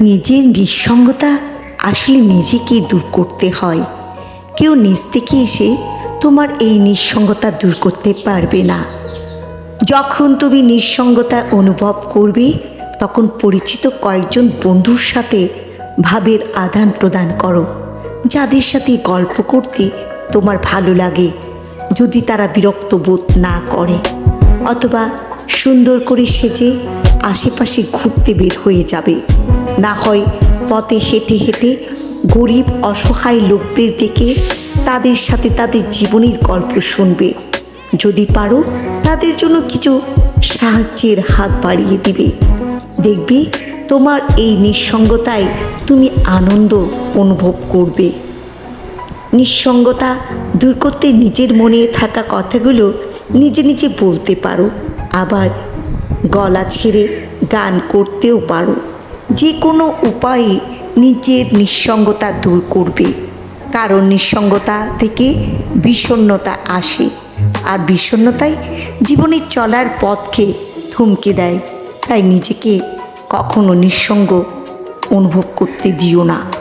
নিজের নিঃসঙ্গতা আসলে নিজেকে দূর করতে হয়। কেউ নিজ থেকে এসে তোমার এই নিঃসঙ্গতা দূর করতে পারবে না। যখন তুমি নিঃসঙ্গতা অনুভব করবে, তখন পরিচিত কয়েকজন বন্ধুর সাথে ভাবের আদান প্রদান করো, যাদের সাথে গল্প করতে তোমার ভালো লাগে। যদি তারা বিরক্ত বোধ না করে, অথবা সুন্দর করে সেজে আশেপাশে ঘুরতে বের হয়ে যাবে। না হয় পথে হেঁটে হেঁটে গরিব অসহায় লোকদের দেখে তাদের সাথে তাদের জীবনের গল্প শুনবে। যদি পারো, তাদের জন্য কিছু সাহায্যের হাত বাড়িয়ে দিবে। দেখবে তোমার এই নিঃসঙ্গতায় তুমি আনন্দ অনুভব করবে। নিঃসঙ্গতা দূর করতে নিজের মনে থাকা কথাগুলো নিজে নিজে বলতে পারো, আবার গলা ছেড়ে গান করতেও পারো। যে কোনো উপায়ে নিজের নিঃসঙ্গতা দূর করবে। কারণ নিঃসঙ্গতা থেকে বিষণ্ণতা আসে আর বিষণ্ণতাই জীবনে চলার পথকে থমকে দেয়। তাই নিজেকে কখনো নিঃসঙ্গ অনুভব করতে দিও না।